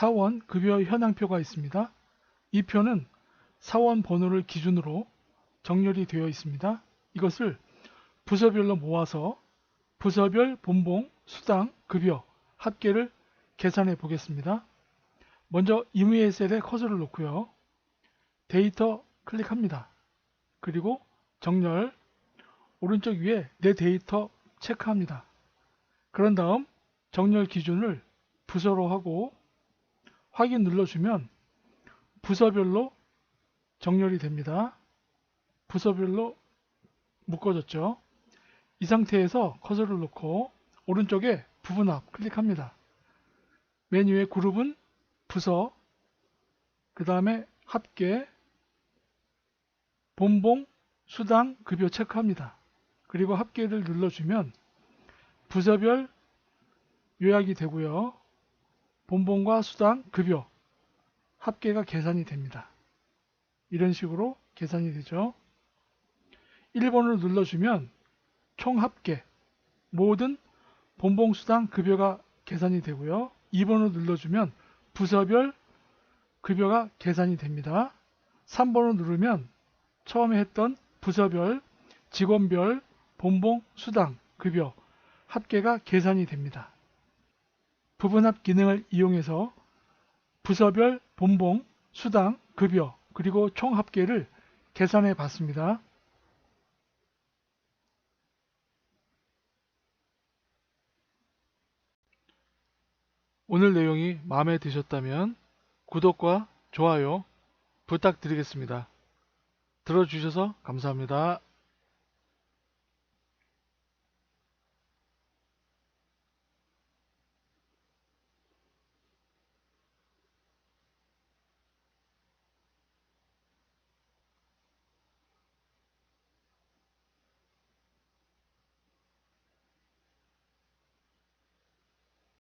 사원 급여 현황표가 있습니다. 이 표는 사원 번호를 기준으로 정렬이 되어 있습니다. 이것을 부서별로 모아서 부서별 본봉, 수당, 급여, 합계를 계산해 보겠습니다. 먼저 임의의 셀에 커서를 놓고요. 데이터 클릭합니다. 그리고 정렬 오른쪽 위에 내 데이터 체크합니다. 그런 다음 정렬 기준을 부서로 하고 확인 눌러주면 부서별로 정렬이 됩니다. 부서별로 묶어졌죠. 이 상태에서 커서를 놓고 오른쪽에 부분합 클릭합니다. 메뉴의 그룹은 부서, 그 다음에 합계, 본봉, 수당, 급여 체크합니다. 그리고 합계를 눌러주면 부서별 요약이 되고요. 본봉과 수당, 급여, 합계가 계산이 됩니다. 이런 식으로 계산이 되죠. 1번을 눌러주면 총 합계, 모든 본봉, 수당, 급여가 계산이 되고요. 2번을 눌러주면 부서별 급여가 계산이 됩니다. 3번을 누르면 처음에 했던 부서별, 직원별, 본봉, 수당, 급여, 합계가 계산이 됩니다. 부분합 기능을 이용해서 부서별, 본봉, 수당, 급여, 그리고 총 합계를 계산해 봤습니다. 오늘 내용이 마음에 드셨다면 구독과 좋아요 부탁드리겠습니다. 들어주셔서 감사합니다.